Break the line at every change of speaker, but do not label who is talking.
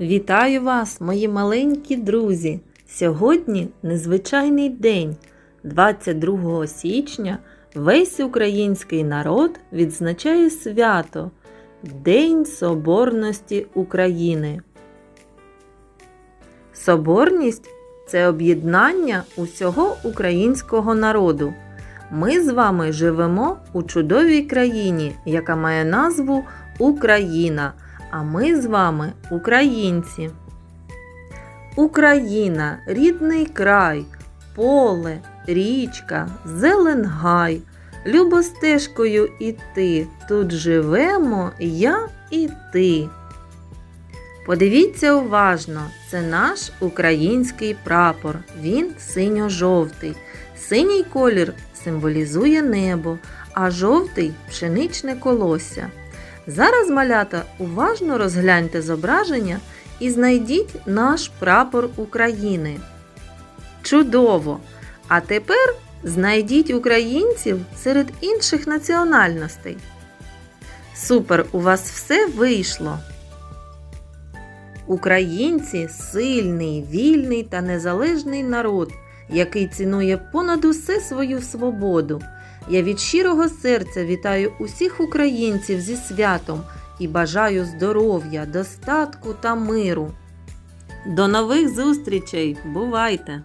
Вітаю вас, мої маленькі друзі! Сьогодні незвичайний день. 22 січня весь український народ відзначає свято День Соборності України. Соборність це об'єднання усього українського народу. Ми з вами живемо у чудовій країні, яка має назву Україна. А ми з вами українці. Україна рідний край, поле, річка, зелен гай. Любо стежкою іти, тут живемо я і ти. Подивіться уважно, це наш український прапор. Він синьо-жовтий. Синій колір символізує небо, а жовтий пшеничне колосся. Зараз, малята, уважно розгляньте зображення і знайдіть наш прапор України. Чудово! А тепер знайдіть українців серед інших національностей. Супер! У вас все вийшло! Українці сильний, вільний та незалежний народ, який цінує понад усе свою свободу. Я від щирого серця вітаю усіх українців зі святом і бажаю здоров'я, достатку та миру. До нових зустрічей! Бувайте!